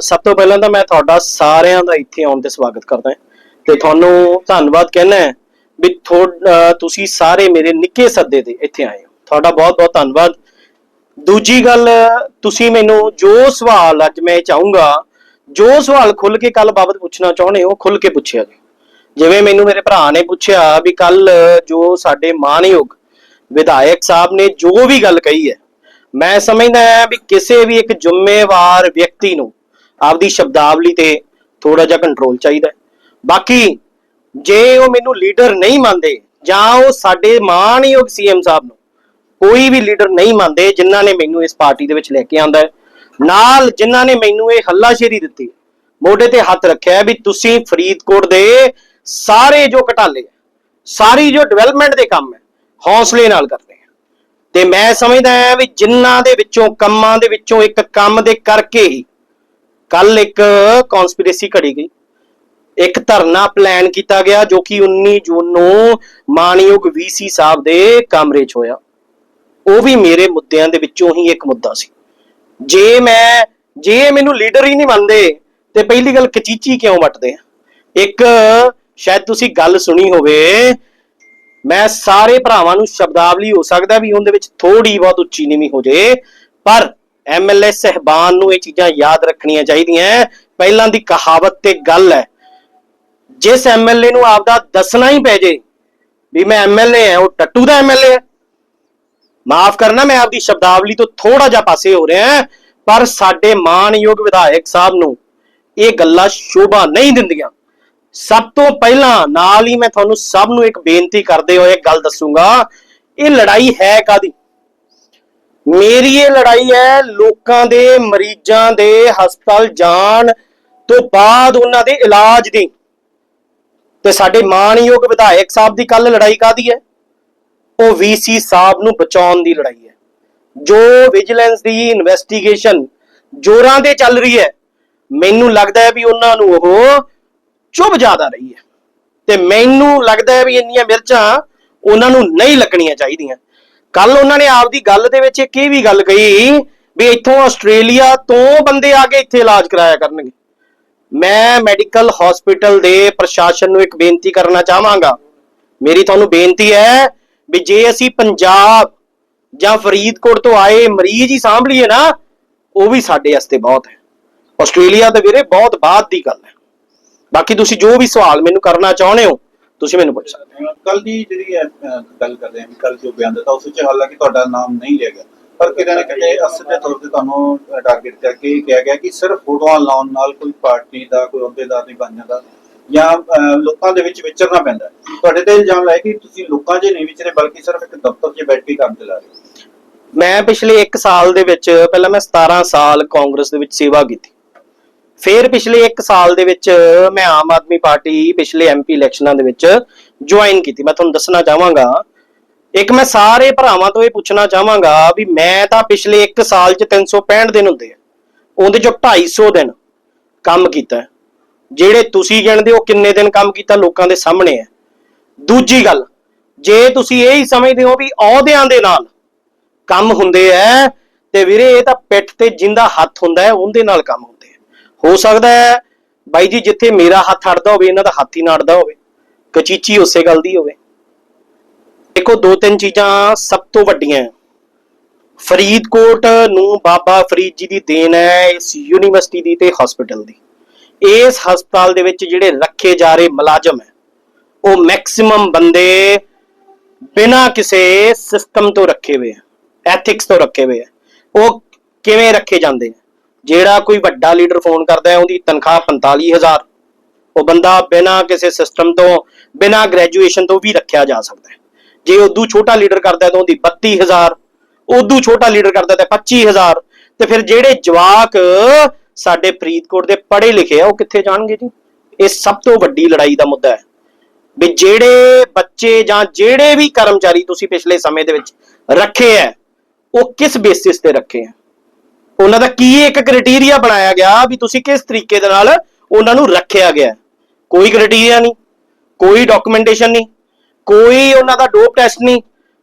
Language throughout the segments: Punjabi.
ਸਭ ਤੋਂ ਪਹਿਲਾਂ ਤਾਂ ਮੈਂ ਤੁਹਾਡਾ ਸਾਰਿਆਂ ਦਾ ਇੱਥੇ ਆਉਣ ਤੇ ਸਵਾਗਤ ਕਰਦਾ ਤੇ ਤੁਹਾਨੂੰ ਧੰਨਵਾਦ ਕਹਿਣਾ ਹੈ ਵੀ ਥੋ- ਤੁਸੀਂ ਸਾਰੇ ਮੇਰੇ ਨਿੱਕੇ ਸੱਦੇ ਤੇ ਇੱਥੇ ਆਏ ਹੋ। ਤੁਹਾਡਾ ਬਹੁਤ ਬਹੁਤ ਧੰਨਵਾਦ। ਦੂਜੀ ਗੱਲ, ਤੁਸੀਂ ਮੈਨੂੰ ਜੋ ਸਵਾਲ ਅੱਜ ਮੈਂ ਚਾਹੂੰਗਾ, ਜੋ ਸਵਾਲ ਖੁੱਲ ਕੇ ਕੱਲ ਬਾਬਤ ਪੁੱਛਣਾ ਚਾਹੁੰਦੇ ਹੋ ਖੁੱਲ ਕੇ ਪੁੱਛਿਆ ਜੀ ਜਿਵੇਂ ਮੈਨੂੰ ਮੇਰੇ ਭਰਾ ਨੇ ਪੁੱਛਿਆ ਵੀ ਕੱਲ ਜੋ ਸਾਡੇ ਮਾਨਯੋਗ ਵਿਧਾਇਕ ਸਾਹਿਬ ਨੇ ਜੋ ਵੀ ਗੱਲ ਕਹੀ ਹੈ ਮੈਂ ਸਮਝਦਾ ਹਾਂ ਵੀ ਕਿਸੇ ਵੀ ਇੱਕ ਜ਼ਿੰਮੇਵਾਰ ਵਿਅਕਤੀ ਨੂੰ ਆਪਦੀ ਸ਼ਬਦਾਵਲੀ ਤੇ ਥੋੜਾ ਜਿਹਾ ਕੰਟਰੋਲ ਚਾਹੀਦਾ ਹੈ। ਬਾਕੀ ਜੇ ਉਹ ਮੈਨੂੰ ਲੀਡਰ ਨਹੀਂ ਮੰਨਦੇ ਜਾਂ ਉਹ ਸਾਡੇ ਮਾਨਯੋਗ ਸੀਐਮ ਸਾਹਿਬ ਨੂੰ ਕੋਈ ਵੀ ਲੀਡਰ ਨਹੀਂ ਮੰਨਦੇ ਜਿਨ੍ਹਾਂ ਨੇ ਮੈਨੂੰ ਇਸ ਪਾਰਟੀ ਦੇ ਵਿੱਚ ਲੈ ਕੇ ਆਂਦਾ ਨਾਲ ਜਿਨ੍ਹਾਂ ਨੇ ਮੈਨੂੰ ਇਹ ਹੱਲਾਸ਼ੇਰੀ ਦਿੱਤੀ ਮੋਢੇ ਤੇ ਹੱਥ ਰੱਖਿਆ ਵੀ ਤੁਸੀਂ ਫਰੀਦਕੋਟ ਦੇ ਸਾਰੇ ਜੋ ਘਟਾਲੇ ਹੈ, ਸਾਰੀ ਜੋ ਡਿਵੈਲਪਮੈਂਟ ਦੇ ਕੰਮ ਹੈ ਹੌਸਲੇ ਨਾਲ ਕਰਦੇ ਤੇ ਮੈਂ ਸਮਝਦਾ ਹਾਂ ਵੀ ਜਿਨ੍ਹਾਂ ਦੇ ਵਿੱਚੋਂ, ਕੰਮਾਂ ਦੇ ਵਿੱਚੋਂ ਇੱਕ ਕੰਮ ਦੇ ਕਰਕੇ ਕੱਲ ਇੱਕ ਕਨਸਪੀਰੇਸੀ ਘੜੀ ਗਈ। ਇੱਕ ਧਰਨਾ ਪਲਾਨ ਕੀਤਾ ਗਿਆ ਜੋ ਕਿ 19 ਜੂਨ ਨੂੰ ਮਾਨਯੋਗ ਵੀਸੀ ਸਾਹਿਬ ਦੇ ਕਮਰੇ 'ਚ ਹੋਇਆ। ਉਹ ਵੀ ਮੇਰੇ ਮੁੱਦਿਆਂ ਦੇ ਵਿੱਚੋਂ ਹੀ ਇੱਕ ਮੁੱਦਾ ਸੀ। ਜੇ ਮੈਂ, ਜੇ ਮੈਨੂੰ ਲੀਡਰ ਹੀ ਨਹੀਂ ਮੰਨਦੇ, ਤੇ ਪਹਿਲੀ ਗੱਲ ਕਚੀਚੀ ਕਿਉਂ ਵੱਟਦੇ ਆ? ਇੱਕ, ਸ਼ਾਇਦ ਤੁਸੀਂ ਗੱਲ ਸੁਣੀ ਹੋਵੇ ਮੈਂ ਸਾਰੇ ਭਰਾਵਾਂ ਨੂੰ ਸ਼ਬਦਾਵਲੀ ਹੋ ਸਕਦਾ ਵੀ ਉਹਦੇ ਵਿੱਚ ਥੋੜੀ ਬਹੁਤ ਉੱਚੀ ਨੀਵੀਂ ਹੋ ਜੇ, ਪਰ ਐਮਐਲਏ ਸਹਿਬਾਨ ਨੂੰ ਇਹ ਚੀਜ਼ਾਂ ਯਾਦ ਰੱਖਣੀਆਂ ਚਾਹੀਦੀਆਂ ਪਹਿਲਾਂ ਦੀ ਕਹਾਵਤ ਤੇ ਗੱਲ ਹੈ ਜਿਸ ਐਮਐਲਏ ਨੂੰ ਆਪਦਾ ਦੱਸਣਾ ਹੀ ਪੈ ਜੇ ਵੀ ਮੈਂ ਐਮਐਲਏ ਹਾਂ ਉਹ ਟੱਟੂ ਦਾ ਐਮਐਲਏ ਹੈ ਮਾਫ ਕਰਨਾ, ਮੈਂ ਆਪਦੀ ਸ਼ਬਦਾਵਲੀ ਤੋਂ ਥੋੜਾ ਜਿਹਾ ਪਾਸੇ ਹੋ ਰਿਹਾ ਪਰ ਸਾਡੇ ਮਾਨਯੋਗ ਵਿਧਾਇਕ ਸਾਹਿਬ ਨੂੰ ਇਹ ਗੱਲਾਂ ਸ਼ੋਭਾ ਨਹੀਂ ਦਿੰਦੀਆਂ। ਸਭ ਤੋਂ ਪਹਿਲਾਂ ਨਾਲ ਹੀ ਮੈਂ ਤੁਹਾਨੂੰ ਸਭ ਨੂੰ ਇੱਕ ਬੇਨਤੀ ਕਰਦੇ ਹੋਏ ਇੱਕ ਗੱਲ ਦੱਸੂਗਾ, ਇਹ ਲੜਾਈ ਹੈ ਕਾਦੀ ਮੇਰੀ ਇਹ ਲੜਾਈ ਹੈ ਲੋਕਾਂ ਦੇ, ਮਰੀਜ਼ਾਂ ਦੇ ਹਸਪਤਾਲ ਜਾਣ ਤੋਂ ਬਾਅਦ ਉਹਨਾਂ ਦੇ ਇਲਾਜ ਦੀ। ਤੇ ਸਾਡੇ ਮਾਨਯੋਗ ਵਿਧਾਇਕ ਸਾਹਿਬ ਦੀ ਕੱਲ ਲੜਾਈ ਕਾਦੀ ਹੈ? ਉਹ ਵੀਸੀ ਸਾਹਿਬ ਨੂੰ ਬਚਾਉਣ ਦੀ ਲੜਾਈ ਹੈ। ਜੋ ਵਿਜੀਲੈਂਸ ਦੀ ਇਨਵੈਸਟੀਗੇਸ਼ਨ ਜੋਰਾਂ ਤੇ ਚੱਲ ਰਹੀ ਹੈ, ਮੈਨੂੰ ਲੱਗਦਾ ਹੈ ਵੀ ਉਹਨਾਂ ਨੂੰ ਉਹ ਚੁੱਭ ਜ਼ਿਆਦਾ ਰਹੀ ਹੈ। ਤੇ ਮੈਨੂੰ ਲੱਗਦਾ ਹੈ ਵੀ ਇੰਨੀਆਂ ਮਿਰਚਾਂ ਉਹਨਾਂ ਨੂੰ ਨਹੀਂ ਲੱਗਣੀਆਂ ਚਾਹੀਦੀਆਂ। ਕੱਲ ਉਹਨਾਂ ਨੇ ਆਪਦੀ ਗੱਲ ਦੇ ਵਿੱਚ ਇੱਕ ਇਹ ਵੀ ਗੱਲ ਕਹੀ ਵੀ ਇੱਥੋਂ ਆਸਟ੍ਰੇਲੀਆ ਤੋਂ ਬੰਦੇ ਆ ਕੇ ਇੱਥੇ ਇਲਾਜ ਕਰਾਇਆ ਕਰਨਗੇ। ਮੈਂ ਮੈਡੀਕਲ ਹਸਪੀਟਲ ਦੇ ਪ੍ਰਸ਼ਾਸਨ ਨੂੰ ਇੱਕ ਬੇਨਤੀ ਕਰਨਾ ਚਾਹਾਂਗਾ। ਮੇਰੀ ਤੁਹਾਨੂੰ ਬੇਨਤੀ ਹੈ ਵੀ ਜੇ ਅਸੀਂ ਪੰਜਾਬ ਜਾਂ ਫਰੀਦਕੋਟ ਤੋਂ ਆਏ ਮਰੀਜ਼ ਹੀ ਸਾਂਭ ਲਈਏ ਨਾ, ਉਹ ਵੀ ਸਾਡੇ ਵਾਸਤੇ ਬਹੁਤ ਹੈ। ਆਸਟ੍ਰੇਲੀਆ ਤਾਂ ਵੀਰੇ ਬਹੁਤ ਬਾਅਦ ਦੀ ਗੱਲ ਹੈ। ਬਾਕੀ ਤੁਸੀਂ ਜੋ ਵੀ ਸਵਾਲ ਮੈਨੂੰ ਕਰਨਾ ਚਾਹੁੰਦੇ ਹੋ ਤੁਸੀਂ ਮੈਨੂੰ ਪੁੱਛ ਸਕਦੇ ਹੋ। ਕੱਲ ਦੀ ਜਿਹੜੀ ਗੱਲ ਕਰਦੇ ਹਾਂ ਕੱਲ ਜੋ ਬਿਆਨ ਦਿੱਤਾ ਉਸ ਵਿੱਚ ਹਾਲਾਂਕਿ ਤੁਹਾਡਾ ਨਾਮ ਨਹੀਂ ਲਿਆ ਗਿਆ। ਪਰ ਕਿਤੇ ਨਾ ਕਿਤੇ ਅਸਲ ਤੌਰ ਤੇ ਤੁਹਾਨੂੰ ਟਾਰਗੇਟ ਕਰਕੇ ਕਿਹਾ ਗਿਆ ਕਿ ਸਿਰਫ ਫੋਟੋਆਂ ਲਾਉਣ ਨਾਲ ਕੋਈ ਪਾਰਟੀ ਦਾ ਕੋਈ ਅਹੁਦੇਦਾਰ ਨਹੀਂ ਬਣ ਜਾਂਦਾ ਜਾਂ ਲੋਕਾਂ ਦੇ ਵਿੱਚ ਵਿਚਰਨਾ ਪੈਂਦਾ। ਤੁਹਾਡੇ ਤੇ ਇਲਜ਼ਾਮ ਲਾਇਆ ਕਿ ਤੁਸੀਂ ਲੋਕਾਂ 'ਚ ਨਹੀਂ ਵਿਚਰੇ ਬਲਕਿ ਸਿਰਫ ਇੱਕ ਦਫ਼ਤਰ 'ਚ ਬੈਠ ਕੇ ਕੰਮ ਚਲਾ ਰਹੇ ਮੈਂ ਪਿਛਲੇ 1 ਸਾਲ ਦੇ ਵਿੱਚ ਪਹਿਲਾਂ ਮੈਂ 17 ਸਾਲ ਕਾਂਗਰਸ ਦੇ ਵਿੱਚ ਸੇਵਾ ਕੀਤੀ। ਫਿਰ ਪਿਛਲੇ 1 ਸਾਲ ਦੇ ਵਿੱਚ ਮੈਂ ਆਮ ਆਦਮੀ ਪਾਰਟੀ ਪਿਛਲੇ ਐਮਪੀ ਇਲੈਕਸ਼ਨਾਂ ਦੇ ਵਿੱਚ ਜੁਆਇਨ ਕੀਤੀ। ਮੈਂ ਤੁਹਾਨੂੰ ਦੱਸਣਾ ਚਾਹਾਂਗਾ। ਇੱਕ ਮੈਂ ਸਾਰੇ ਭਰਾਵਾਂ ਤੋਂ ਇਹ ਪੁੱਛਣਾ ਚਾਹਾਂਗਾ ਵੀ ਮੈਂ ਤਾਂ ਪਿਛਲੇ 1 ਸਾਲ 'ਚ 365 ਦਿਨ ਹੁੰਦੇ ਆ। ਉਹਦੇ 'ਚੋਂ 250 ਦਿਨ ਕੰਮ ਕੀਤਾ। ਜਿਹੜੇ ਤੁਸੀਂ ਗਿਣਦੇ ਹੋ ਕਿੰਨੇ ਦਿਨ ਕੰਮ ਕੀਤਾ ਲੋਕਾਂ ਦੇ ਸਾਹਮਣੇ ਹੈ ਦੂਜੀ ਗੱਲ, ਜੇ ਤੁਸੀਂ ਇਹ ਹੀ ਸਮਝਦੇ ਹੋ ਵੀ ਅਹੁਦਿਆਂ ਦੇ ਨਾਲ ਕੰਮ ਹੁੰਦੇ ਐ ਤੇ ਵੀਰੇ ਇਹ ਤਾਂ ਪਿੱਠ ਤੇ ਜਿੰਦਾ ਹੱਥ ਹੁੰਦਾ ਹੈ, ਉਹਦੇ ਨਾਲ ਕੰਮ ਹੁੰਦੇ। ਹੋ ਸਕਦਾ ਹੈ ਬਾਈ ਜੀ, ਜਿੱਥੇ ਮੇਰਾ ਹੱਥ ਅੜਦਾ ਹੋਵੇ, ਇਹਨਾਂ ਦਾ ਹੱਥ ਹੀ ਨਾ ਅੜਦਾ ਹੋਵੇ, ਕਚੀਚੀ ਉਸੇ ਗੱਲ ਦੀ ਹੋਵੇ। ਦੇਖੋ, ਦੋ ਤਿੰਨ ਚੀਜ਼ਾਂ ਸਭ ਤੋਂ ਵੱਡੀਆਂ ਫਰੀਦਕੋਟ ਨੂੰ ਬਾਬਾ ਫਰੀਦ ਜੀ ਦੀ ਦੇਣ ਹੈ ਇਸ ਯੂਨੀਵਰਸਿਟੀ ਦੀ ਤੇ ਹਸਪੀਟਲ ਦੀ। ਇਸ ਹਸਪਤਾਲ ਦੇ ਵਿੱਚ ਜਿਹੜੇ ਰੱਖੇ ਜਾ ਰਹੇ ਮੁਲਾਜ਼ਮ ਹੈ, ਉਹ ਮੈਕਸਿਮਮ ਬੰਦੇ ਬਿਨਾਂ ਕਿਸੇ ਸਿਸਟਮ ਤੋਂ ਰੱਖੇ ਹੋਏ ਆ ਐਥਿਕਸ ਤੋਂ ਰੱਖੇ ਹੋਏ ਆ ਉਹ ਕਿਵੇਂ ਰੱਖੇ ਜਾਂਦੇ ਨੇ? ਜਿਹੜਾ ਕੋਈ ਵੱਡਾ ਲੀਡਰ ਫੋਨ ਕਰਦਾ ਹੈ, ਉਹਦੀ ਤਨਖਾਹ 45000 ਉਹ ਬੰਦਾ ਬਿਨਾਂ ਕਿਸੇ ਸਿਸਟਮ ਤੋਂ, ਬਿਨਾਂ ਗ੍ਰੈਜੂਏਸ਼ਨ ਤੋਂ ਵੀ ਰੱਖਿਆ ਜਾ ਸਕਦਾ ਹੈ। ਜੇ ਉਦੋਂ ਛੋਟਾ ਲੀਡਰ ਕਰਦਾ ਤਾਂ ਉਹਦੀ 32000 ਉਦੋਂ ਛੋਟਾ ਲੀਡਰ ਕਰਦਾ ਤਾਂ 25000 ਤੇ ਫਿਰ ਜਿਹੜੇ ਜਵਾਕ ਸਾਡੇ ਫਰੀਦਕੋਟ ਦੇ ਪੜ੍ਹੇ ਲਿਖੇ ਆ, ਉਹ ਕਿੱਥੇ ਜਾਣਗੇ ਜੀ? ਇਹ ਸਭ ਤੋਂ ਵੱਡੀ ਲੜਾਈ ਦਾ ਮੁੱਦਾ ਹੈ। ਵੀ ਜਿਹੜੇ ਬੱਚੇ ਜਾਂ ਜਿਹੜੇ ਵੀ ਕਰਮਚਾਰੀ ਤੁਸੀਂ ਪਿਛਲੇ ਸਮੇਂ ਦੇ ਵਿੱਚ ਰੱਖੇ ਐ ਉਹ ਕਿਸ ਬੇਸਿਸ ਤੇ ਰੱਖੇ ਐ ਉਹਨਾਂ ਦਾ ਕੀ ਇੱਕ ਕ੍ਰਾਈਟੇਰੀਆ ਬਣਾਇਆ ਗਿਆ ਵੀ ਤੁਸੀਂ ਕਿਸ ਤਰੀਕੇ ਦੇ ਨਾਲ ਉਹਨਾਂ ਨੂੰ ਰੱਖਿਆ ਗਿਆ ਕੋਈ ਕ੍ਰਾਈਟੇਰੀਆ ਨਹੀਂ, ਕੋਈ ਡਾਕੂਮੈਂਟੇਸ਼ਨ ਨਹੀਂ, ਕੋਈ ਉਹਨਾਂ ਦਾ ਡੋਪ ਟੈਸਟ ਨਹੀਂ,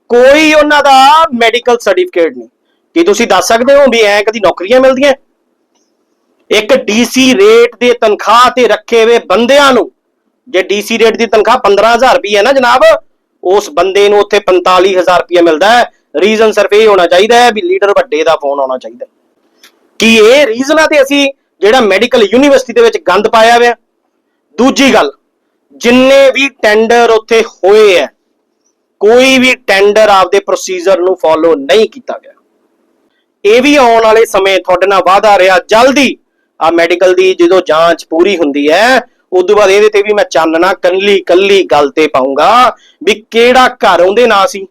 ਕੋਈ ਉਹਨਾਂ ਦਾ ਮੈਡੀਕਲ ਸਰਟੀਫਿਕੇਟ ਨਹੀਂ। ਕੀ ਤੁਸੀਂ ਦੱਸ ਸਕਦੇ ਹੋ ਵੀ ਐ ਕਦੀ ਨੌਕਰੀਆਂ ਮਿਲਦੀਆਂ? ਇੱਕ ਡੀਸੀ ਰੇਟ ਦੇ ਤਨਖਾਹ ਤੇ ਰੱਖੇ ਹੋਏ ਬੰਦਿਆਂ ਨੂੰ, ਜੇ ਡੀਸੀ ਰੇਟ ਦੀ ਤਨਖਾਹ 15000 ਰੁਪਏ ਹੈ ਨਾ ਜਨਾਬ, ਉਸ ਬੰਦੇ ਨੂੰ ਉੱਥੇ 45000 ਰੁਪਏ ਮਿਲਦਾ ਹੈ। ਰੀਜ਼ਨ ਸਿਰਫ ਇਹ ਹੋਣਾ ਚਾਹੀਦਾ ਹੈ ਵੀ ਲੀਡਰ ਵੱਡੇ ਦਾ ਫੋਨ ਆਉਣਾ ਚਾਹੀਦਾ ਕੀ ਇਹ ਰੀਜ਼ਨਾਂ ਤੇ ਅਸੀਂ ਜਿਹੜਾ ਮੈਡੀਕਲ ਯੂਨੀਵਰਸਿਟੀ ਦੇ ਵਿੱਚ ਗੰਦ ਪਾਇਆ ਹੋਇਆ? ਦੂਜੀ ਗੱਲ, ਜਿੰਨੇ ਵੀ ਟੈਂਡਰ ਉੱਥੇ ਹੋਏ ਹੈ, ਕੋਈ ਵੀ ਟੈਂਡਰ ਆਪਦੇ ਪ੍ਰੋਸੀਜਰ ਨੂੰ ਫੋਲੋ ਨਹੀਂ ਕੀਤਾ ਗਿਆ। ਇਹ ਵੀ ਆਉਣ ਵਾਲੇ ਸਮੇਂ ਤੁਹਾਡੇ ਨਾਲ ਵਾਅਦਾ ਰਿਹਾ। ਜਲਦੀ ਆ ਮੈਡੀਕਲ ਦੀ ਜਦੋਂ ਜਾਂਚ ਪੂਰੀ ਹੁੰਦੀ ਹੈ, ਉਦੋਂ ਬਾਅਦ ਇਹਦੇ ਤੇ ਵੀ ਮੈਂ ਚਾਨਣਾ ਕੱਲੀ ਕੱਲੀ ਗੱਲ ਤੇ ਪਾਉਂਗਾ ਵੀ ਕਿਹੜਾ ਘਰ ਉਹਦੇ ਨਾਂ ਸੀ,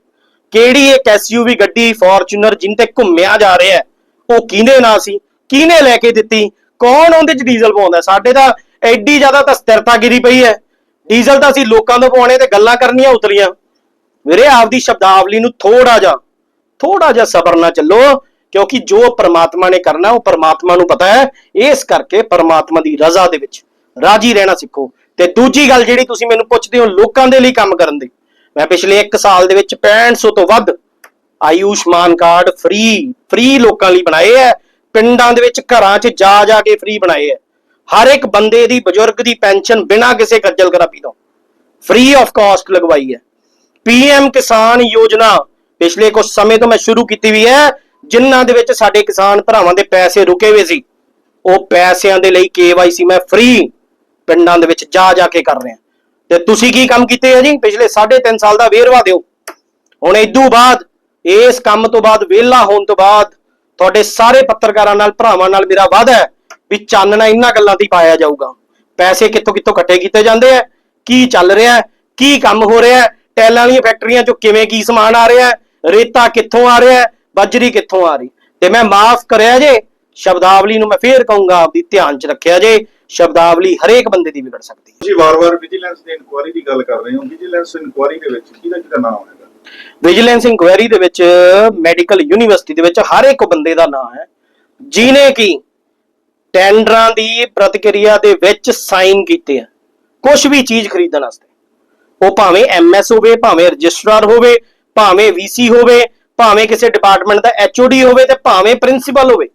ਕਿਹੜੀ ਇੱਕ ਐਸਯੂਵੀ ਗੱਡੀ ਫੋਰਚੂਨਰ ਜਿੰਨ ਤੇ ਘੁੰਮਿਆ ਜਾ ਰਿਹਾ ਹੈ ਉਹ ਕਿਹਦੇ ਨਾਂ ਸੀ? ਕਿਹਨੇ ਲੈ ਕੇ ਦਿੱਤੀ? ਕੌਣ ਉਹਦੇ ਚ ਡੀਜ਼ਲ ਪਾਉਂਦਾ? ਸਾਡੇ ਤਾਂ ਐਡੀ ਜ਼ਿਆਦਾ ਤਾਂ ਸਥਿਰਤਾ ਗਿਰੀ ਪਈ ਹੈ। ਡੀਜ਼ਲ ਤਾਂ ਅਸੀਂ ਲੋਕਾਂ ਤੋਂ ਪਵਾਉਣੇ ਤੇ ਗੱਲਾਂ ਕਰਨੀਆਂ ਉਤਰੀਆਂ। ਵੀਰੇ, ਆਪਦੀ ਸ਼ਬਦਾਵਲੀ ਨੂੰ ਥੋੜਾ ਜਿਹਾ ਥੋੜਾ ਜਿਹਾ ਸਬਰ ਨਾਲ ਚੱਲੋ, ਕਿਉਂਕਿ ਜੋ ਪਰਮਾਤਮਾ ਨੇ ਕਰਨਾ, ਉਹ ਪਰਮਾਤਮਾ ਨੂੰ ਪਤਾ ਹੈ। ਇਸ ਕਰਕੇ ਪਰਮਾਤਮਾ ਦੀ ਰਜ਼ਾ ਦੇ ਵਿੱਚ ਰਾਜੀ ਰਹਿਣਾ ਸਿੱਖੋ। ਤੇ ਦੂਜੀ ਗੱਲ ਜਿਹੜੀ ਤੁਸੀਂ ਮੈਨੂੰ ਪੁੱਛਦੇ ਹੋ ਲੋਕਾਂ ਦੇ ਲਈ ਕੰਮ ਕਰਨ ਦੀ, ਮੈਂ ਪਿਛਲੇ 1 ਸਾਲ ਦੇ ਵਿੱਚ 6500 ਤੋਂ ਵੱਧ ਆਯੁਸ਼ਮਾਨ ਕਾਰਡ ਫ੍ਰੀ ਫ੍ਰੀ ਲੋਕਾਂ ਲਈ ਬਣਾਏ ਹੈ ਪਿੰਡਾਂ ਦੇ ਵਿੱਚ ਘਰਾਂ 'ਚ ਜਾ ਜਾ ਕੇ ਫ੍ਰੀ ਬਣਾਏ ਹੈ ਹਰ ਇੱਕ ਬੰਦੇ ਦੀ, ਬਜ਼ੁਰਗ ਦੀ ਪੈਨਸ਼ਨ ਬਿਨਾਂ ਕਿਸੇ ਖੱਜਲ ਖਰਾਬੀ ਤੋਂ। ਫ੍ਰੀ ਆਫ ਕਾਸਟ ਲਗਵਾਈ ਹੈ। ਪੀਐਮ ਕਿਸਾਨ ਯੋਜਨਾ, ਪਿਛਲੇ ਕੁਝ ਸਮੇਂ ਤੋਂ ਮੈਂ ਸ਼ੁਰੂ ਕੀਤੀ ਵੀ ਹੈ, ਜਿਨ੍ਹਾਂ ਦੇ ਵਿੱਚ ਸਾਡੇ ਕਿਸਾਨ ਭਰਾਵਾਂ ਦੇ ਪੈਸੇ ਰੁਕੇ ਹੋਏ ਸੀ। ਉਹ ਪੈਸਿਆਂ ਦੇ ਲਈ ਕੇਵਾਈਸੀ ਮੈਂ ਫ੍ਰੀ ਪਿੰਡਾਂ ਦੇ ਵਿੱਚ ਜਾ ਜਾ ਕੇ ਕਰ ਰਿਹਾ। ਤੇ ਤੁਸੀਂ ਕੀ ਕੰਮ ਕੀਤੇ ਹੋ ਜੀ? ਪਿਛਲੇ 3.5 ਸਾਲ ਦਾ ਵੇਰਵਾ ਦਿਓ। ਹੁਣ ਇਦੋਂ ਬਾਅਦ ਇਸ ਕੰਮ ਤੋਂ ਬਾਅਦ, ਵਿਹਲਾ ਹੋਣ ਤੋਂ ਬਾਅਦ ਤੁਹਾਡੇ ਸਾਰੇ ਪੱਤਰਕਾਰਾਂ ਨਾਲ, ਭਰਾਵਾਂ ਨਾਲ ਮੇਰਾ ਵਾਅਦਾ ਹੈ ਵੀ ਚਾਨਣਾ ਇਹਨਾਂ ਗੱਲਾਂ ਤੇ ਪਾਇਆ ਜਾਊਗਾ। ਪੈਸੇ ਕਿੱਥੋਂ ਕਿੱਥੋਂ ਇਕੱਠੇ ਕੀਤੇ ਜਾਂਦੇ ਆ, ਕੀ ਚੱਲ ਰਿਹਾ ਹੈ, ਕੀ ਕੰਮ ਹੋ ਰਿਹਾ ਹੈ, ਟੈਲਾਂ ਵਾਲੀਆਂ ਫੈਕਟਰੀਆਂ ਚੋਂ ਕਿਵੇਂ ਕੀ ਸਮਾਨ ਆ ਰਿਹਾ ਹੈ, ਰੇਤਾ ਕਿੱਥੋਂ ਆ ਰਿਹਾ ਹੈ, ਬਜਰੀ ਕਿੱਥੋਂ ਆ ਰਹੀ। ਤੇ ਮੈਂ ਮਾਫ ਕਰਿਆ ਜੇ, ਸ਼ਬਦਾਵਲੀ ਨੂੰ ਮੈਂ ਫੇਰ ਕਹੂੰਗਾ, ਆਪਦੀ ਧਿਆਨ 'ਚ ਰੱਖਿਆ ਜੇ, ਸ਼ਬਦਾਵਲੀ ਹਰੇਕ ਬੰਦੇ ਦੀ ਵਿਗੜ ਸਕਦੀ ਹੈ। ਤੁਸੀਂ ਵਾਰ-ਵਾਰ ਵਿਜੀਲੈਂਸ ਦੀ ਇਨਕੁਆਇਰੀ ਦੀ ਗੱਲ ਕਰ ਰਹੇ ਹੋ। ਵਿਜੀਲੈਂਸ ਇਨਕੁਆਇਰੀ ਦੇ ਵਿੱਚ ਕਿਹਦਾ ਕਿਹਦਾ ਨਾਮ ਹੋਵੇਗਾ ਵਿਜੀਲੈਂਸ ਇਨਕੁਆਇਰੀ ਦੇ ਵਿੱਚ ਮੈਡੀਕਲ ਯੂਨੀਵਰਸਿਟੀ ਦੇ ਵਿੱਚ ਹਰ ਇੱਕ ਬੰਦੇ ਦਾ ਨਾਮ ਹੈ ਜਿਨੇ ਕੀ ਟੈਂਡਰਾਂ ਦੀ ਪ੍ਰਤੀਕਿਰਿਆ ਦੇ ਵਿੱਚ ਸਾਈਨ ਕੀਤੇ ਆ ਕੁਝ ਵੀ ਚੀਜ਼ ਖਰੀਦਣ ਵਾਸਤੇ। ਉਹ ਭਾਵੇਂ ਐਮਐਸ ਹੋਵੇ, ਭਾਵੇਂ ਰਜਿਸਟਰਾਰ ਹੋਵੇ, ਭਾਵੇਂ ਵੀਸੀ ਹੋਵੇ, ਭਾਵੇਂ ਕਿਸੇ ਡਿਪਾਰਟਮੈਂਟ ਦਾ ਐਚਓਡੀ ਹੋਵੇ ਤੇ ਭਾਵੇਂ ਪ੍ਰਿੰਸੀਪਲ ਹੋਵੇ,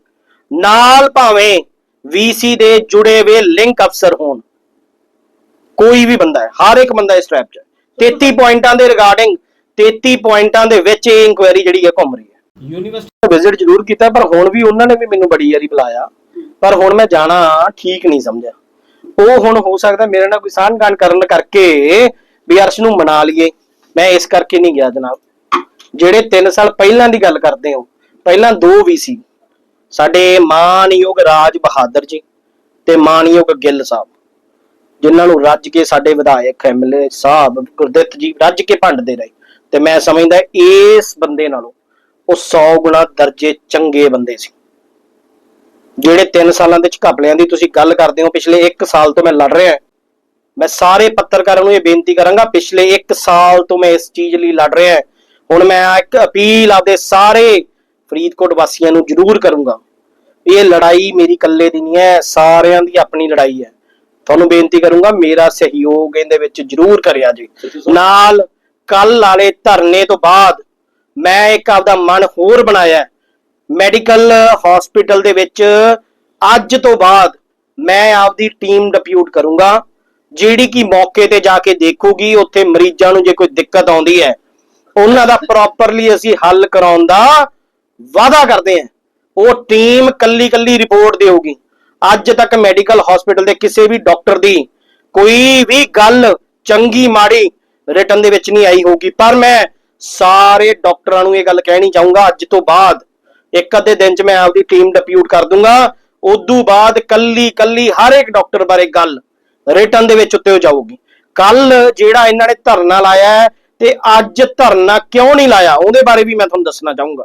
ਨਾਲ ਭਾਵੇਂ ਵੀਸੀ ਦੇ ਜੁੜੇ ਹੋਏ ਲਿੰਕ ਅਫਸਰ ਹੋਣ। ਕੋਈ ਵੀ ਬੰਦਾ ਹੈ, ਹਰ ਇੱਕ ਬੰਦਾ ਇਸ ਟ੍ਰੈਪ 'ਚ 33 ਪੁਆਇੰਟਾਂ ਦੇ ਰਿਗਾਰਡਿੰਗ 33 ਪੁਆਇੰਟਾਂ ਦੇ ਵਿੱਚ ਇਹ ਇਨਕੁਆਇਰੀ ਜਿਹੜੀ ਹੈ ਘੁੰਮ ਰਹੀ ਹੈ। ਯੂਨੀਵਰਸਿਟੀ ਵਿਜ਼ਿਟ ਜ਼ਰੂਰ ਕੀਤਾ ਪਰ ਹੁਣ ਵੀ ਉਹਨਾਂ ਨੇ ਵੀ ਮੈਨੂੰ ਬੜੀ ਵਾਰੀ ਬੁਲਾਇਆ। ਪਰ ਹੁਣ ਮੈਂ ਜਾਣਾ ਠੀਕ ਨਹੀਂ ਸਮਝਿਆ। ਉਹ ਹੁਣ ਹੋ ਸਕਦਾ ਮੇਰੇ ਨਾਲ ਕੋਈ ਸਾਂਝਗਾਂਠ ਕਰਨ ਕਰਕੇ ਵੀ ਅਰਸ਼ ਨੂੰ ਮਨਾ ਲਈਏ। ਮੈਂ ਇਸ ਕਰਕੇ ਨਹੀਂ ਗਿਆ ਜਨਾਬ। ਜਿਹੜੇ 3 ਸਾਲ ਪਹਿਲਾਂ ਦੀ ਗੱਲ ਕਰਦੇ ਹੋ ਪਹਿਲਾਂ ਦੋ ਵੀ ਸੀ। ਸਾਡੇ ਮਾਨਯੋਗ ਰਾਜ ਬਹਾਦਰ ਜੀ ਤੇ ਮਾਨਯੋਗ ਗਿੱਲ ਸਾਹਿਬ ਜਿਨ੍ਹਾਂ ਨੂੰ ਰੱਜ ਕੇ ਸਾਡੇ ਵਿਧਾਇਕ ਐਮਐਲਏ ਸਾਹਿਬ ਗੁਰਦਿੱਤ ਜੀ ਰੱਜ ਕੇ ਭੰਡਦੇ ਰਹੇ। ਤੇ ਮੈਂ ਸਮਝਦਾ ਇਸ ਬੰਦੇ ਨਾਲੋਂ ਉਹ 100 ਗੁਣਾ ਦਰਜੇ ਚੰਗੇ ਬੰਦੇ ਸੀ। ਜਿਹੜੇ 3 ਸਾਲਾਂ ਦੇ ਝਕਾਪਲਿਆਂ ਦੀ ਤੁਸੀਂ ਗੱਲ ਕਰਦੇ ਹੋ ਪਿਛਲੇ 1 ਸਾਲ ਤੋਂ ਮੈਂ ਲੜ ਰਿਹਾ ਮੈਂ ਸਾਰੇ ਪੱਤਰਕਾਰਾਂ ਨੂੰ ਇਹ ਬੇਨਤੀ ਕਰਾਂਗਾ ਪਿਛਲੇ 1 ਸਾਲ ਤੋਂ ਮੈਂ ਇਸ ਚੀਜ਼ ਲਈ ਲੜ ਰਿਹਾ ਹੁਣ ਮੈਂ ਇੱਕ ਅਪੀਲ ਆਪਦੇ ਸਾਰੇ ਫਰੀਦਕੋਟ ਵਾਸੀਆਂ ਨੂੰ ਜ਼ਰੂਰ ਕਰੂੰਗਾ ਇਹ ਲੜਾਈ ਮੇਰੀ ਇਕੱਲੇ ਦੀ ਨਹੀਂ ਹੈ ਸਾਰਿਆਂ ਦੀ ਆਪਣੀ ਲੜਾਈ ਹੈ। ਤੁਹਾਨੂੰ ਬੇਨਤੀ ਕਰੂੰਗਾ ਮੇਰਾ ਸਹਿਯੋਗ ਇਹਦੇ ਵਿੱਚ ਜ਼ਰੂਰ ਕਰਿਆ ਜੀ। ਨਾਲ ਕੱਲ ਵਾਲੇ ਧਰਨੇ ਤੋਂ ਬਾਅਦ ਮੈਂ ਇੱਕ ਆਪਦਾ ਮਨ ਹੋਰ ਬਣਾਇਆ। ਮੈਡੀਕਲ ਹਸਪੀਟਲ ਦੇ ਵਿੱਚ ਅੱਜ ਤੋਂ ਬਾਅਦ ਮੈਂ ਆਪਦੀ ਟੀਮ ਡਿਪਿਊਟ ਕਰੂੰਗਾ। ਜਿਹੜੀ ਕਿ ਮੌਕੇ ਤੇ ਜਾ ਕੇ ਦੇਖੂਗੀ, ਉੱਥੇ ਮਰੀਜ਼ਾਂ ਨੂੰ ਜੇ ਕੋਈ ਦਿੱਕਤ ਆਉਂਦੀ ਹੈ, ਉਹਨਾਂ ਦਾ ਪ੍ਰੋਪਰਲੀ ਅਸੀਂ ਹੱਲ ਕਰਾਉਣ ਦਾ ਵਾਅਦਾ ਕਰਦੇ ਹਾਂ। ਉਹ ਟੀਮ ਕੱਲੀ ਕੱਲੀ ਰਿਪੋਰਟ ਦੇਊਗੀ। ਅੱਜ ਤੱਕ ਮੈਡੀਕਲ ਹਸਪੀਟਲ ਦੇ ਕਿਸੇ ਵੀ ਡਾਕਟਰ ਦੀ ਕੋਈ ਵੀ ਗੱਲ ਚੰਗੀ ਮਾੜੀ ਰਿਟਨ ਦੇ ਵਿੱਚ ਨਹੀਂ ਆਈ ਹੋਊਗੀ। ਪਰ ਮੈਂ ਸਾਰੇ ਡਾਕਟਰਾਂ ਨੂੰ ਇਹ ਗੱਲ ਕਹਿਣੀ ਚਾਹੂੰਗਾ, ਅੱਜ ਤੋਂ ਬਾਅਦ ਇੱਕ ਅੱਧੇ ਦਿਨ 'ਚ ਮੈਂ ਆਪਦੀ ਟੀਮ ਡਿਪਿਊਟ ਕਰ ਦੂੰਗਾ। ਉਦੋਂ ਬਾਅਦ ਕੱਲੀ ਕੱਲੀ ਹਰ ਇੱਕ ਡਾਕਟਰ ਬਾਰੇ ਗੱਲ ਰਿਟਨ ਦੇ ਵਿੱਚ ਉੱਤੇ ਹੋ ਜਾਊਗੀ। ਕੱਲ ਜਿਹੜਾ ਇਹਨਾਂ ਨੇ ਧਰਨਾ ਲਾਇਆ ਤੇ ਅੱਜ ਧਰਨਾ ਕਿਉਂ ਨਹੀਂ ਲਾਇਆ, ਉਹਦੇ ਬਾਰੇ ਵੀ ਮੈਂ ਤੁਹਾਨੂੰ ਦੱਸਣਾ ਚਾਹੂੰਗਾ।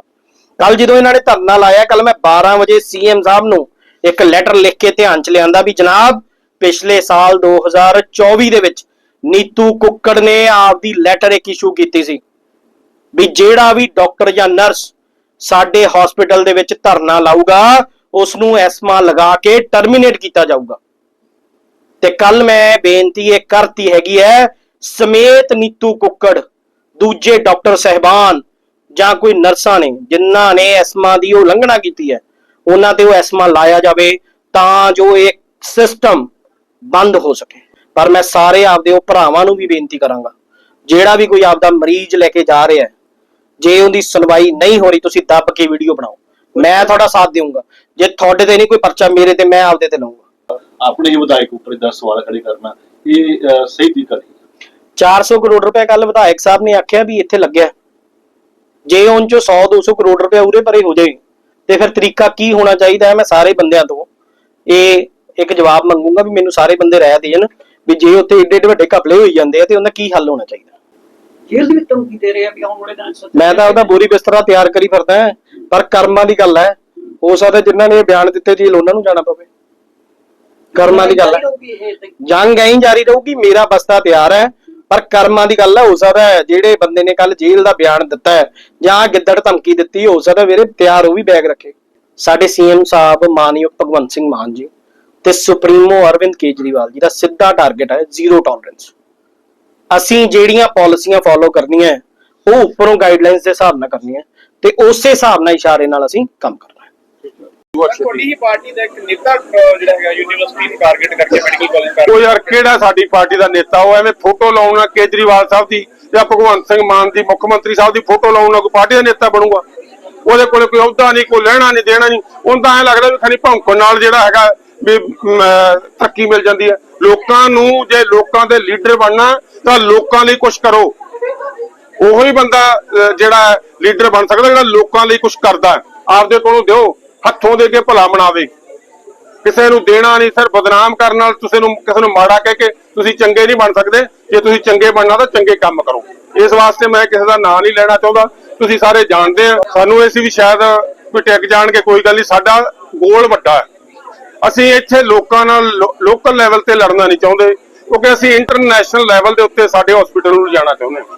ਕੱਲ ਜਦੋਂ ਇਹਨਾਂ ਨੇ ਧਰਨਾ ਲਾਇਆ, ਕੱਲ ਮੈਂ 12 ਵਜੇ ਸੀਐਮ ਸਾਹਿਬ ਨੂੰ ਇੱਕ ਲੈਟਰ ਲਿਖ ਕੇ ਧਿਆਨ ਚ ਲਿਆਂਦਾ ਵੀ ਜਨਾਬ, ਪਿਛਲੇ ਸਾਲ 2024 ਦੇ ਵਿੱਚ ਨੀਤੂ ਕੁੱਕੜ ਨੇ ਆਪਦੀ ਲੈਟਰ ਇੱਕ ਇਸ਼ੂ ਕੀਤੀ ਸੀ ਵੀ ਜਿਹੜਾ ਵੀ ਡਾਕਟਰ ਜਾਂ ਨਰਸ ਸਾਡੇ ਹਸਪੀਟਲ ਦੇ ਵਿੱਚ ਧਰਨਾ ਲਾਊਗਾ ਉਸ ਨੂੰ ਐਸਮਾ ਲਗਾ ਕੇ ਟਰਮੀਨੇਟ ਕੀਤਾ ਜਾਊਗਾ। ਤੇ ਕੱਲ ਮੈਂ ਬੇਨਤੀ ਇਹ ਕਰਤੀ ਹੈਗੀ ਹੈ, ਸਮੇਤ ਨੀਤੂ ਕੁੱਕੜ, ਦੂਜੇ ਡਾਕਟਰ ਸਹਿਬਾਨ ਜਾਂ ਕੋਈ ਨਰਸਾਂ ਨੇ, ਜਿਨ੍ਹਾਂ ਨੇ ਐਸਮਾ ਦੀ ਉਲੰਘਣਾ ਕੀਤੀ ਹੈ, ਉਹਨਾਂ ਤੇ ਉਹ ਐਸਮਾ ਲਾਇਆ ਜਾਵੇ ਤਾਂ ਜੋ ਇਹ ਸਿਸਟਮ ਬੰਦ ਹੋ ਸਕੇ। ਪਰ ਮੈਂ ਸਾਰੇ ਆਪਦੇ ਉਹ ਭਰਾਵਾਂ ਨੂੰ ਵੀ ਬੇਨਤੀ ਕਰਾਂਗਾ ਜਿਹੜਾ ਵੀ ਕੋਈ ਆਪਦਾ ਮਰੀਜ਼ ਲੈ ਕੇ ਜਾ ਰਿਹਾ ਹੈ ਜੇ ਉਹਦੀ ਸੁਣਵਾਈ ਨਹੀਂ ਹੋ ਰਹੀ ਤੁਸੀਂ ਦੱਬ ਕੇ ਵੀਡੀਓ ਬਣਾਓ। ਮੈਂ ਤੁਹਾਡਾ ਸਾਥ ਦੇਵਾਂਗਾ ਜੇ ਤੁਹਾਡੇ ਤੇ ਨਹੀਂ ਕੋਈ ਪਰਚਾ ਮੇਰੇ ਤੇ ਮੈਂ ਆਪਦੇ ਤੇ ਲਵਾਂਗਾ ਆਪਣੇ ਹੀ ਵਿਧਾਇਕ ਉੱਪਰ ਇਦਾਂ ਸਵਾਲ ਖੜੇ ਕਰਨਾ ਇਹ ਸਹੀ ਤਰੀਕਾ ਨਹੀਂ। 400 ਕਰੋੜ ਰੁਪਏ ਕੱਲ ਵਿਧਾਇਕ ਸਾਹਿਬ ਨੇ ਆਖਿਆ ਵੀ ਇੱਥੇ ਲੱਗਿਆ। ਜੇ ਉਹਨਾਂ ਚੋਂ 100 200 ਕਰੋੜ ਰੁਪਏ ਉਰੇ ਪਰੇ ਹੋ ਜਾਏ ਤੇ ਫਿਰ ਤਰੀਕਾ ਕੀ ਹੋਣਾ ਚਾਹੀਦਾ ਹੈ? ਮੈਂ ਸਾਰੇ ਬੰਦਿਆਂ ਤੋਂ ਇਹ ਇੱਕ ਜਵਾਬ ਮੰਗੂੰਗਾ ਵੀ ਮੈਨੂੰ ਸਾਰੇ ਬੰਦੇ ਰਾਇ ਦੇਣ। ਵੀ ਜੇ ਉੱਥੇ ਏਡੇ ਏਡੇ ਵੱਡੇ ਘਪਲੇ ਹੋਈ ਜਾਂਦੇ ਆ ਤੇ ਉਹਦਾ ਕੀ ਹੱਲ ਹੋਣਾ ਚਾਹੀਦਾ? ਜੇਲ੍ਹ ਦੇ ਵਿੱਚ ਧਮਕੀ ਦੇ ਰਹੇ ਆ ਵੀ ਆਉਣ ਵਾਲੇ ਦਿਨਾਂ 'ਚ ਮੈਂ ਤਾਂ ਉਹਦਾ ਬੋਰੀ ਬਿਸਤਰਾ ਤਿਆਰ ਕਰੀ ਫਿਰਦਾ ਹਾਂ, ਪਰ ਕਰਮਾਂ ਦੀ ਗੱਲ ਹੈ। ਹੋ ਸਕਦਾ ਜਿਨ੍ਹਾਂ ਨੇ ਇਹ ਬਿਆਨ ਦਿੱਤੇ ਜੇਲ੍ਹ ਉਹਨਾਂ ਨੂੰ ਜਾਣਾ ਪਵੇ। ਕਰਮਾਂ ਦੀ ਗੱਲ ਹੈ। ਜੰਗ ਐਂ ਜਾਰੀ ਰਹੂਗੀ ਮੇਰਾ ਬਸਤਾ ਤਿਆਰ ਹੈ ਪਰ ਕਰਮਾਂ ਦੀ ਗੱਲ ਹੈ ਹੋ ਸਕਦਾ ਜਿਹੜੇ ਬੰਦੇ ਨੇ ਕੱਲ ਜੇਲ੍ਹ ਦਾ ਬਿਆਨ ਦਿੱਤਾ ਹੈ ਜਾਂ ਗਿੱਦੜ ਧਮਕੀ ਦਿੱਤੀ ਹੋ ਸਕਦਾ ਵੀਰੇ ਤਿਆਰ ਉਹ ਵੀ ਬੈਗ ਰੱਖੇ। ਸਾਡੇ ਸੀਐਮ ਸਾਹਿਬ ਮਾਨਯੋਗ ਭਗਵੰਤ ਸਿੰਘ ਮਾਨ ਜੀ। ਤੇ ਸੁਪਰੀਮੋ ਅਰਵਿੰਦ ਕੇਜਰੀਵਾਲ ਜੀ ਦਾ ਸਿੱਧਾ ਟਾਰਗੇਟ ਹੈ ਜ਼ੀਰੋ ਟੋਲਰੈਂਸ ਅਸੀਂ ਜਿਹੜੀਆਂ ਪਾਲਿਸੀਆਂ ਫੋਲੋ ਕਰਨੀਆਂ ਉਹ ਉੱਪਰੋਂ ਗਾਈਡਲਾਈਨਸ ਦੇ ਹਿਸਾਬ ਨਾਲ ਕਰਨੀਆਂ ਤੇ ਉਸੇ ਹਿਸਾਬ ਨਾਲ ਇਸ਼ਾਰੇ ਨਾਲ ਅਸੀਂ ਕੰਮ ਕਰਨਾ ਹੈ। ਤੁਹਾਡੀ ਹੀ ਪਾਰਟੀ ਦਾ ਇੱਕ ਨੇਤਾ ਅਹ, ਜਿਹੜਾ ਹੈਗਾ ਯੂਨੀਵਰਸਿਟੀ ਨੂੰ ਟਾਰਗੇਟ ਕਰਕੇ ਮੈਡੀਕਲ ਕਾਲਜ ਕਰ ਉਹ ਯਾਰ ਕਿਹੜਾ ਸਾਡੀ ਪਾਰਟੀ ਦਾ ਨੇਤਾ? ਉਹ ਐਵੇਂ ਫੋਟੋ ਲਾਉਣਾ ਕੇਜਰੀਵਾਲ ਸਾਹਿਬ ਦੀ ਜਾਂ ਭਗਵੰਤ ਸਿੰਘ ਮਾਨ ਦੀ ਮੁੱਖ ਮੰਤਰੀ ਸਾਹਿਬ ਦੀ ਫੋਟੋ ਲਾਉਣਾ ਕੋਈ ਪਾਰਟੀ ਦਾ ਨੇਤਾ ਬਣੂਗਾ? ਉਹਦੇ ਕੋਲੇ ਕੋਈ ਅਹੁਦਾ ਨਹੀਂ ਕੋਈ ਲੈਣਾ ਨਹੀਂ ਦੇਣਾ ਨਹੀਂ। ਉਹਨੂੰ ਤਾਂ ਐ ਲੱਗਦਾ ਵੀ ਖਾਲੀ ਭੌਂਕਣ ਨਾਲ ਜਿਹੜਾ ਹੈਗਾ ਵੀ ਮ, ਤਰੱਕੀ ਮਿਲ ਜਾਂਦੀ ਹੈ। ਲੋਕਾਂ ਨੂੰ ਜੇ ਲੋਕਾਂ ਦੇ ਲੀਡਰ ਬਣਨਾ ਤਾਂ ਲੋਕਾਂ ਲਈ ਕੁਝ ਕਰੋ। ਉਹੀ ਬੰਦਾ ਅਹ, ਜਿਹੜਾ ਲੀਡਰ ਬਣ ਸਕਦਾ ਜਿਹੜਾ ਲੋਕਾਂ ਲਈ ਕੁਝ ਕਰਦਾ ਆਪਦੇ ਕੋਲੋਂ ਦਿਓ ਹੱਥੋਂ ਦੇ ਕੇ ਭਲਾ ਬਣਾਵੇ ਕਿਸੇ ਨੂੰ ਦੇਣਾ ਨਹੀਂ ਸਰ ਬਦਨਾਮ ਕਰਨ ਨਾਲ ਤੁਸੀਂ ਨੂੰ ਕਿਸੇ ਨੂੰ ਮਾੜਾ ਕਹਿ ਕੇ ਤੁਸੀਂ ਚੰਗੇ ਨਹੀਂ ਬਣ ਸਕਦੇ। ਜੇ ਤੁਸੀਂ ਚੰਗੇ ਬਣਨਾ ਤਾਂ ਚੰਗੇ ਕੰਮ ਕਰੋ। ਇਸ ਵਾਸਤੇ ਮੈਂ ਕਿਸੇ ਦਾ ਨਾਂ ਨਹੀਂ ਲੈਣਾ ਚਾਹੁੰਦਾ। ਤੁਸੀਂ ਸਾਰੇ ਜਾਣਦੇ ਆ ਸਾਨੂੰ ਇਹ ਸੀ ਵੀ ਸ਼ਾਇਦ ਵੀ ਟਿਕ ਜਾਣਗੇ ਕੋਈ ਗੱਲ ਨਹੀਂ। ਸਾਡਾ ਗੋਲ ਵੱਡਾ ਹੈ। ਅਸੀਂ ਇੱਥੇ ਲੋਕਾਂ ਨਾਲ ਲੋਕਲ ਲੈਵਲ ਤੇ ਲੜਨਾ ਨਹੀਂ ਚਾਹੁੰਦੇ, ਕਿਉਂਕਿ ਅਸੀਂ ਇੰਟਰਨੈਸ਼ਨਲ ਲੈਵਲ ਦੇ ਉੱਤੇ ਸਾਡੇ ਹਸਪੀਟਲ ਨੂੰ ਜਾਣਾ ਚਾਹੁੰਦੇ ਹਾਂ।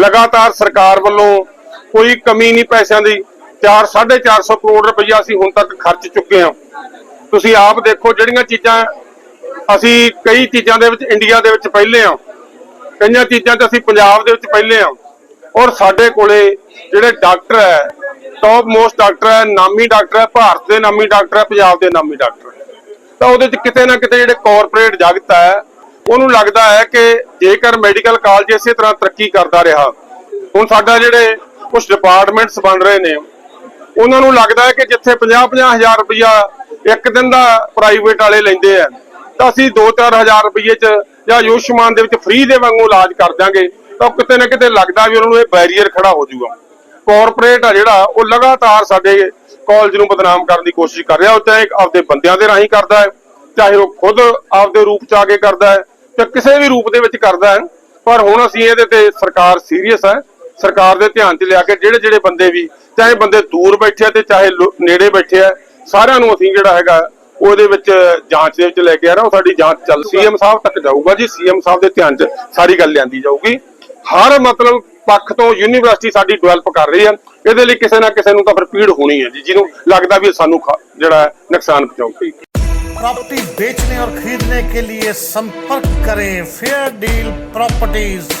ਲਗਾਤਾਰ ਸਰਕਾਰ ਵੱਲੋਂ ਕੋਈ ਕਮੀ ਨਹੀਂ ਪੈਸਿਆਂ ਦੀ 4 450 ਕਰੋੜ ਰੁਪਈਆ ਅਸੀਂ ਹੁਣ ਤੱਕ ਖਰਚ ਚੁੱਕੇ ਹਾਂ। ਤੁਸੀਂ ਆਪ ਦੇਖੋ ਜਿਹੜੀਆਂ ਚੀਜ਼ਾਂ ਅਸੀਂ ਕਈ ਚੀਜ਼ਾਂ ਦੇ ਵਿੱਚ ਇੰਡੀਆ ਦੇ ਵਿੱਚ ਪਹਿਲੇ ਹਾਂ। ਕਈਆਂ ਚੀਜ਼ਾਂ 'ਚ ਅਸੀਂ ਪੰਜਾਬ ਦੇ ਵਿੱਚ ਪਹਿਲੇ ਹਾਂ। ਔਰ ਸਾਡੇ ਕੋਲੇ ਜਿਹੜੇ ਡਾਕਟਰ ਹੈ ਟੌਪ ਮੋਸਟ ਡਾਕਟਰ ਹੈ, ਨਾਮੀ ਡਾਕਟਰ ਹੈ, ਭਾਰਤ ਦੇ ਨਾਮੀ ਡਾਕਟਰ ਹੈ, ਪੰਜਾਬ ਦੇ ਨਾਮੀ ਡਾਕਟਰ ਤਾਂ ਉਹਦੇ 'ਚ ਕਿਤੇ ਨਾ ਕਿਤੇ ਜਿਹੜੇ ਕਾਰਪੋਰੇਟ ਜਗਤ ਹੈ, ਉਹਨੂੰ ਲੱਗਦਾ ਹੈ ਕਿ ਜੇਕਰ ਮੈਡੀਕਲ ਕਾਲਜ ਇਸੇ ਤਰ੍ਹਾਂ ਤਰੱਕੀ ਕਰਦਾ ਰਿਹਾ, ਹੁਣ ਸਾਡਾ ਜਿਹੜੇ ਕੁਝ ਡਿਪਾਰਟਮੈਂਟਸ ਬਣ ਰਹੇ ਨੇ, ਉਹਨਾਂ ਨੂੰ ਲੱਗਦਾ ਹੈ ਕਿ ਜਿੱਥੇ 50-50 ਹਜ਼ਾਰ ਰੁਪਇਆ ਇੱਕ ਦਿਨ ਦਾ ਪ੍ਰਾਈਵੇਟ ਵਾਲੇ ਲੈਂਦੇ ਆ, ਤਾਂ ਅਸੀਂ 2-4 ਹਜ਼ਾਰ ਰੁਪਏ ਚ ਜਾਂ ਆਯੁਸ਼ਮਾਨ ਦੇ ਵਿੱਚ ਫ੍ਰੀ ਦੇ ਵਾਂਗੂ ਇਲਾਜ ਕਰ ਦਾਂਗੇ ਤਾਂ ਕਿਤੇ ਨਾ ਕਿਤੇ ਲੱਗਦਾ ਵੀ ਉਹਨਾਂ ਨੂੰ ਇਹ ਬੈਰੀਅਰ ਖੜਾ ਹੋ ਜਾਊਗਾ। ਕਾਰਪੋਰੇਟ ਆ ਜਿਹੜਾ, ਉਹ ਲਗਾਤਾਰ ਸਾਡੇ ਕਾਲਜ ਨੂੰ ਬਦਨਾਮ ਕਰਨ ਦੀ ਕੋਸ਼ਿਸ਼ ਕਰ ਰਿਹਾ। ਉਹ ਚਾਹੇ ਆਪਦੇ ਬੰਦਿਆਂ ਦੇ ਰਾਹੀਂ ਕਰਦਾ ਹੈ, ਚਾਹੇ ਉਹ ਖੁਦ ਆਪਦੇ ਰੂਪ ਚ ਆ ਕੇ ਕਰਦਾ ਹੈ ਤੇ ਕਿਸੇ ਵੀ ਰੂਪ ਦੇ ਵਿੱਚ ਕਰਦਾ ਹੈ। ਪਰ ਹੁਣ ਅਸੀਂ ਇਹਦੇ ਤੇ ਸਰਕਾਰ ਸੀਰੀਅਸ ਹੈ। ਸਰਕਾਰ ਦੇ ਧਿਆਨ 'ਚ ਲਿਆ ਕੇ ਜਿਹੜੇ ਜਿਹੜੇ ਬੰਦੇ ਵੀ, ਚਾਹੇ ਬੰਦੇ ਦੂਰ ਬੈਠੇ ਆ ਤੇ ਚਾਹੇ ਨੇੜੇ ਬੈਠੇ ਆ, ਸਾਰਿਆਂ ਨੂੰ ਅਸੀਂ ਜਿਹੜਾ ਹੈਗਾ, ਉਹਦੇ ਵਿੱਚ ਜਾਂਚ ਦੇ ਵਿੱਚ ਲੈ ਕੇ ਆ ਰਹਾ। ਉਹ ਸਾਡੀ ਜਾਂਚ ਚੱਲ ਸੀਐਮ ਸਾਹਿਬ ਤੱਕ ਜਾਊਗਾ ਜੀ। ਸੀਐਮ ਸਾਹਿਬ ਦੇ ਧਿਆਨ 'ਚ ਸਾਰੀ ਗੱਲ ਲਿਆਂਦੀ ਜਾਊਗੀ। ਹਰ ਮਤਲਬ ਪੱਖ ਤੋਂ ਯੂਨੀਵਰਸਿਟੀ ਸਾਡੀ ਡਿਵੈਲਪ ਕਰ ਰਹੀ ਹੈ ਇਹਦੇ ਲਈ ਕਿਸੇ ਨਾ ਕਿਸੇ ਨੂੰ ਤਾਂ ਫਿਰ ਪੀੜ ਹੋਣੀ ਹੈ ਜੀ ਜਿਹਨੂੰ ਲੱਗਦਾ ਵੀ ਇਹ ਸਾਨੂੰ ਖਾ- ਜਿਹੜਾ ਹੈ ਨੁਕਸਾਨ ਪਹੁੰਚਾਊਗੀ प्रॉपर्टी बेचने और खरीदने के लिए संपर्क करें फेयर डील प्रॉपर्टीज